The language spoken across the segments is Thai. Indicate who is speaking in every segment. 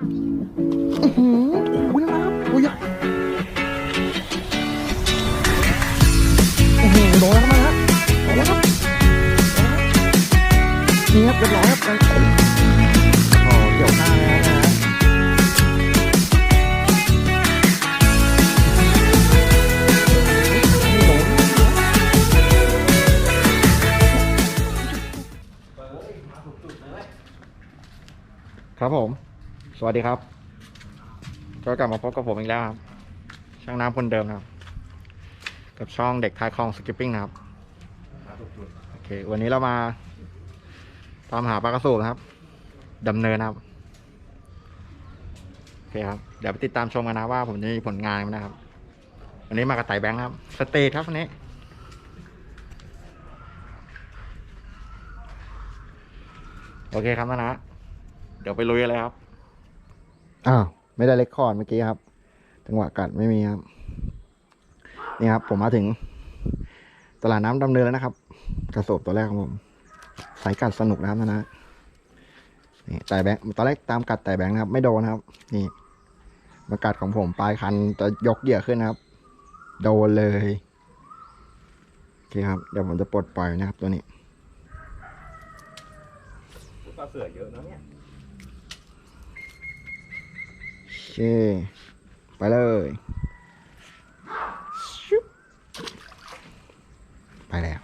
Speaker 1: อื้อหือโอ้โหนะครับตัวใหญ่โอ้โหโดนแล้วครับมาแล้วโดนแล้วครับนี่ครับเรียบร้อยครับโอ้เกี่ยวหน้าแล้วนะฮะนี่โดนครับผม สวัสดีครับ ก็กลับมาพบกับผมอีกแล้วครับ ช่างน้ำคนเดิมนะครับ กับช่องเด็กท้ายคลองสกิปปิ้งนะครับ โอเค วันนี้เรามา ตามหาปลากระสูบนะครับดำเนินนะครับ โอเคครับ เดี๋ยวไปติดตามชมกันนะว่าผมจะมีผลงานไหมนะครับ วันนี้มากับไต่ายแบงค์ครับ สเตทครับวันนี้โอเคครับนะนะ เดี๋ยวไปลุยเลยครับ อ้าวไม่ได้เลคคอร์ดเมื่อกี้ครับ จังหวะกัดไม่มีครับ นี่ครับ ผมมาถึง ตลาดน้ำดำเนินแล้วนะครับ กระสอบตัวแรกของผม สายกัดสนุกนะครับนะนี่แต่แบงตอนแรกตามกัดแต่แบงนะครับ ไม่โดนครับ นี่มากัดของผมปลายคันจะยกเหยื่อขึ้นนะครับ โดนเลยโอเคครับ เดี๋ยวผมจะปลดปล่อยนะครับตัวนี้
Speaker 2: ปลาเสือเยอะนะเนี่ย
Speaker 1: โอ เค ไปเลยชุบไปแล้ว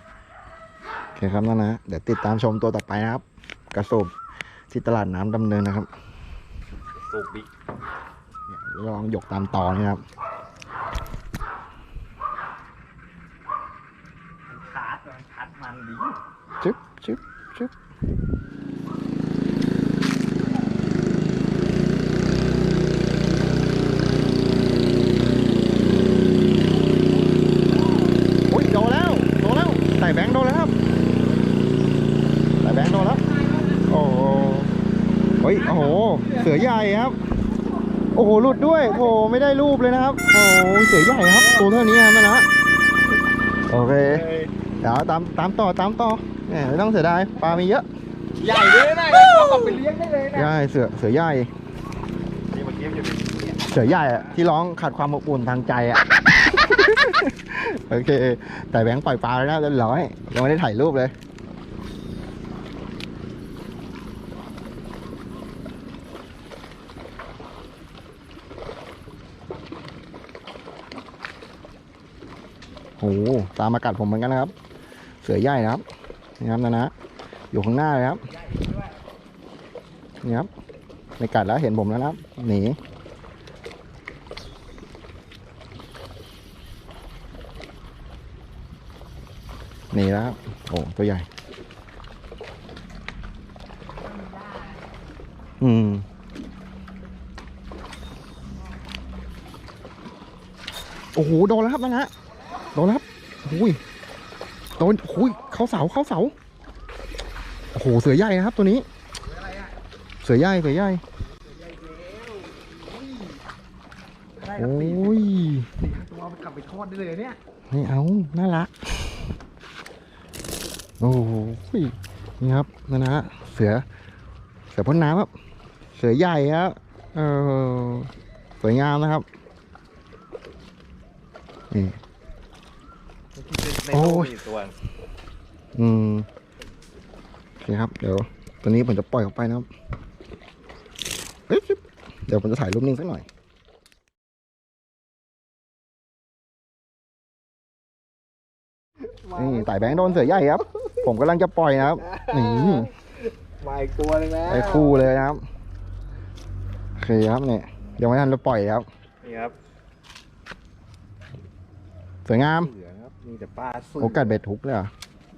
Speaker 1: โอเคครับนั่นนะเดี๋ยวติดตามชมตัวต่อไปนะครับ กระสูบที่ตลาดน้ำดำเนินนะครับ
Speaker 2: สูบดิ
Speaker 1: เนี่ยลองยกตามต่อนี่ครับ
Speaker 2: มันขาดมันขาดมันดี
Speaker 1: ชึบชึบชึบโอ้ยโดนแล้ว โดนแล้วใส่แบงค์โดนแล้วครับใส่แบงค์โดนแล้ว โอ้โหเฮ้ยโอ้โห เสือใหญ่ครับ โอ้โห หลุดด้วยโอ้โหไม่ได้รูปเลยนะครับ โอ้โห เสือใหญ่ครับ ตัวเท่านี้ครับนะ โอเค เดี๋ยวตามตามต่อตามต่อแหมไม่ต้องเสียดาย ปลามีเยอะ
Speaker 2: ใหญ่ด้วยนะเอากลับไปเลี้ยงได้เลยนะ
Speaker 1: ใช่เสือ เสือใหญ่
Speaker 2: นี่เมื่อกี้มันจะเป็นเนี่ย
Speaker 1: เสือใหญ่อะที่ร้องขาดความอบอุ่นทางใจอะโอเค แต่แบงค์ปล่อยปลาแล้วนะเรียบร้อย ยังไม่ได้ถ่ายรูปเลย โอ้โห ตามมากัดผมเหมือนกันนะครับ เสือใหญ่นะครับนี่ครับนะนะอยู่ข้างหน้าเลยครับนี่ครับไม่กัดแล้วเห็นผมแล้วนะครับหนีหนีแล้วโอ้ตัวใหญ่ อืมโอ้โหโดนแล้วครับนะฮะ โดนแล้วครับโอ้ยโดนโอ้ยเข้าเสาเข้าเสาโอ้โหเสือใหญ่นะครับ ตัวนี้ เสือใหญ่เสือใหญ่โอ้ย
Speaker 2: ตัวมันกลับไปทอดได้เลยเนี่ย
Speaker 1: ไม่เอาน่ารักโอ้โหนี่ครับนั่นนะฮะเสือ เสือพ่นน้ำครับ เสือใหญ่ครับเออสวยงามนะครับนี่
Speaker 2: ใน
Speaker 1: โอ้
Speaker 2: โอ้
Speaker 1: ย
Speaker 2: ยตัว
Speaker 1: อืมโอเคครับ เดี๋ยวตัวนี้ผมจะปล่อยออกไปนะครับเอ้ยเดี๋ยวผมจะถ่ายรูปนิ่งสักหน่อยนี่ไต่แบงค์โดนเสือใหญ่ครับ ผมกำลังจะปล่อยนะครับนี่
Speaker 2: มาอีกตัวหนึงนะ
Speaker 1: ไอ้คู่เลยนะครับโอเคครับเนี่ยยังไม่ทันจะปล่อยครับ
Speaker 2: นี่ครับ
Speaker 1: สวยงาม
Speaker 2: เสือครับ มีแต่ปลาเสือ
Speaker 1: โอกาสเบ็ดทุกเลยเหรอ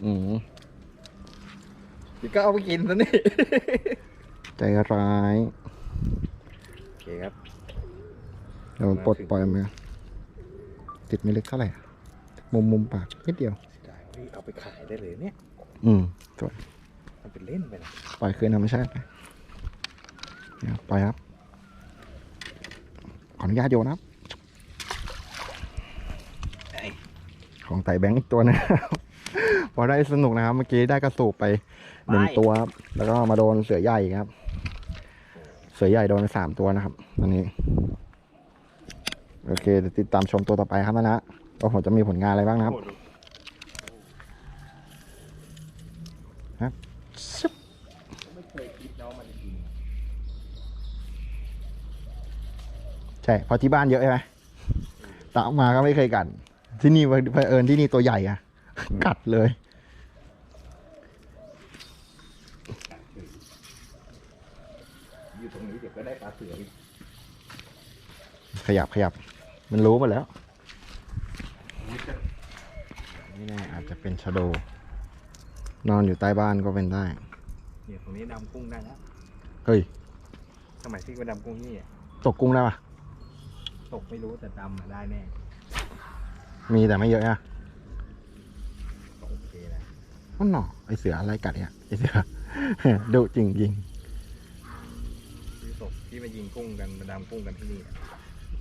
Speaker 1: อืม
Speaker 2: เดี๋ยวก็เอาไปกินซะนี่
Speaker 1: ใจร้าย
Speaker 2: โอเคครับ
Speaker 1: เดี๋ยวมันปลดปล่อยมาติดไม่เล็กเท่าไหร่อะมุมมุมปากนิดเดียว
Speaker 2: ได้เฮ้ยเอาไปขายได้เลยเนี่ย
Speaker 1: อืมสวย
Speaker 2: มันเป็นเล่นไปนะ
Speaker 1: ปล่อยคืนธรรมชาติไปเนี่ยปล่อยครับ ขออนุญาตโยนนะครับ ของไต่แบงค์อีกตัวหนึงพอได้สนุกนะครับ เมื่อกี้ได้กระสูบไปหนึ่งตัวครับ แล้วก็มาโดนเสือใหญ่ครับ เสือใหญ่โดนไปสามตัวนะครับตอนนี้ โอเคเดี๋ยวติดตามชมตัวต่อไปครับนะนะว่าผมจะมีผลงานอะไรบ้างนะครับครับซึบ
Speaker 2: ไม่เคยคิดน้องมันจริง
Speaker 1: ใช่เพอที่บ้านเยอะใช่ไหมตามมาก็ไม่เคยกัด ที่นี่เผอิญที่นี่ตัวใหญ่อะกัดเลย
Speaker 2: อยู่ตรงนี้เดี๋ยวก็ได้ปลาเสืออีก
Speaker 1: ขยับขยับ มันรู้หมดแล้ว นี่แน่อาจจะเป็นชะโด นอนอยู่ใต้บ้านก็เป็นได้
Speaker 2: เนี่ยตรงนี้ดำกุ้งได้แล้ว
Speaker 1: เฮ้ย
Speaker 2: สมัยที่ก็ดำกุ้งนี่อะ
Speaker 1: ตกกุ้งได้ปะ
Speaker 2: ตกไม่รู้แต่ดำอะได้แน่
Speaker 1: มีแต่ไม่เยอะนะ
Speaker 2: ก็โอเคนะ
Speaker 1: มันหนอไอเสืออะไรกัดเนี่ยไอเสือ ดุจริงจริง
Speaker 2: ที่ตกที่มายิงกุ้งกันมาดำกุ้งกันที่นี่อะ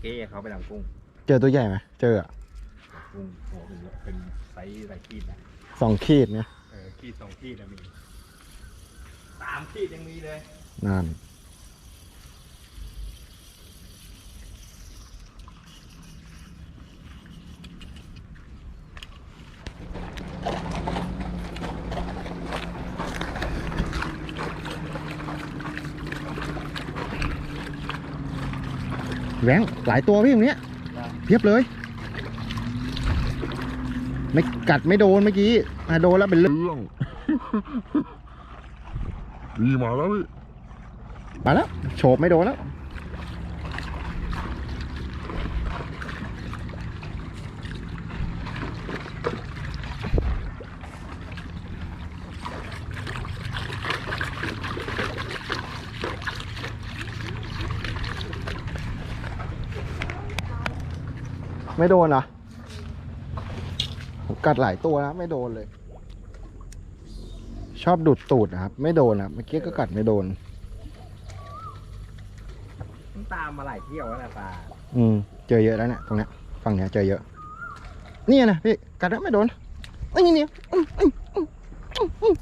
Speaker 2: เก้เขาไปดำกุ้ง
Speaker 1: ๆเจอตัวใหญ่ไหมเจออะ
Speaker 2: กุ้งโหเป็นเป็นไซส์หลายขีดนะ
Speaker 1: สองขีดเนี่ย
Speaker 2: เออขีดสองขีดแล้วมีสามขีดยังมีเลย
Speaker 1: นั่น แหวงหลายตัวพี่ตรงเนี้ยเพียบเลย ไม่กัดไม่โดนเมื่อกี้อะโดนแล้วเป็นเรื่อง
Speaker 3: เรื่องดีมาแล้วพี่
Speaker 1: มาแล้วโฉบไม่โดนแล้ว ไม่โดนเหรอผมกัดหลายตัวนะไม่โดนเลย ชอบดูดตูดนะครับ ไม่โดนนะครับเมื่อกี้ก็กัดไม่โดน
Speaker 2: มันตามมาหลายเที่ยวแล้วนะปลา
Speaker 1: อืม เจอเยอะแล้วเนี่ยตรงเนี้ยฝั่งเนี้ยเจอเยอะ นี่นะพี่กัดแล้วไม่โดนนี่นี่อืมอืมอืมอืมอืม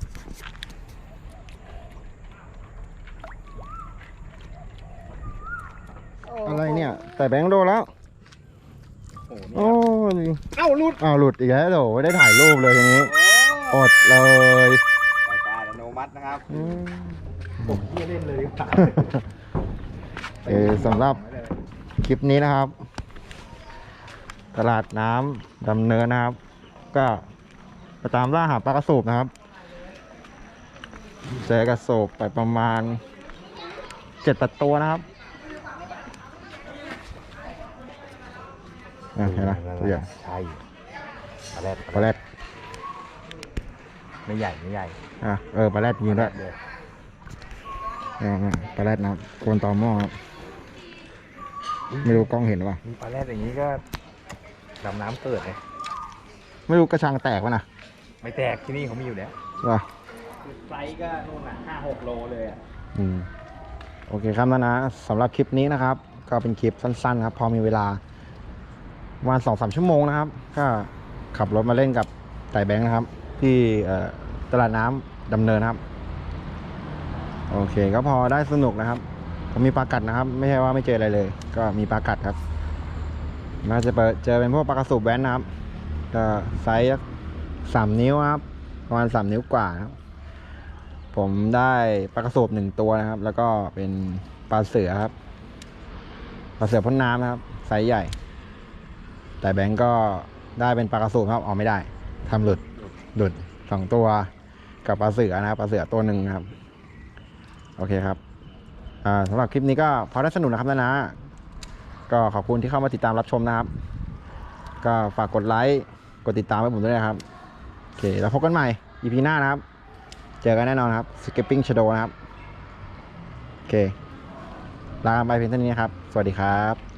Speaker 1: อะไรเนี่ย แต่แบงค์โดนแล้ว
Speaker 2: โอ้โหเนี่ย
Speaker 1: โอ้ย
Speaker 2: เอ้าหลุด
Speaker 1: อ้าวหลุดอีกแล้วโถไม่ได้ถ่ายรูปเลยทีนี้อดเลย
Speaker 2: ปล่อยปลาอัตโนมัตินะครับ
Speaker 1: อืม
Speaker 2: ผมที่เล่นเลยดีกว่า
Speaker 1: เออสำหรับ คลิปนี้นะครับ ตลาดน้ำดำเนินนะครับ ก็ไปตามล่าหาปลากระสูบนะครับเจอกระสูบไปประมาณเจ็ดแปดตัวนะครับ อะเห็นไหมตัวใหญ่
Speaker 2: ใช่ปลาแรด
Speaker 1: ปลาแรด
Speaker 2: ไม่ใหญ่ไม่ใหญ่
Speaker 1: อะเออปลาแรดยิงด้วย
Speaker 2: เลย
Speaker 1: อ่าปลาแรดนะครับโคนตอหม้อครับไม่รู้กล้องเห็นป่ะ
Speaker 2: มีปลาแรดอย่างนี้ก็ดำน้ำเกิดเลย
Speaker 1: ไม่รู้กระชังแตกป่ะนะ
Speaker 2: ไม่แตกที่นี่เขามีอยู่แล้ว
Speaker 1: ว่ะ
Speaker 2: ไซส์ก็นู่นน่ะห้าหกโลเลยอะ
Speaker 1: อืมโอเคครับนะนะสำหรับคลิปนี้นะครับ ก็เป็นคลิปสั้นๆครับ พอมีเวลา ประมาณสองสามชั่วโมงนะครับ ก็ขับรถมาเล่นกับไต่แบงค์นะครับ ที่ตลาดน้ำดำเนินครับ โอเคก็พอได้สนุกนะครับผมมีปลากัดนะครับ ไม่ใช่ว่าไม่เจออะไรเลย ก็มีปลากัดครับน่าจะเปิดเจอเป็นพวกปลากระสูบแว้นนะครับก็ไซส์สามนิ้วครับประมาณสามนิ้วกว่าครับ ผมได้ปลากระสูบหนึ่งตัวนะครับ แล้วก็เป็นปลาเสือครับปลาเสือพ่นน้ำนะครับไซส์ใหญ่ แต่แบงก์ก็ได้เป็นปลากระสูบครับออกไม่ได้ทำหลุดหลุดสองตัวกับปลาเสือนะครับปลาเสือตัวหนึ่งครับ โอเคครับอ่าสำหรับคลิปนี้ก็พอได้สนุกนะครับนะนะ ก็ขอบคุณที่เข้ามาติดตามรับชมนะครับ ก็ฝากกดไลค์กดติดตามให้ผมด้วยนะครับ โอเค แล้วพบกันใหม่ EP หน้านะครับ เจอกันแน่นอนครับ Skipping Shadow นะครับ โอเค ลาไปเพียงเท่านี้ครับ สวัสดีครับ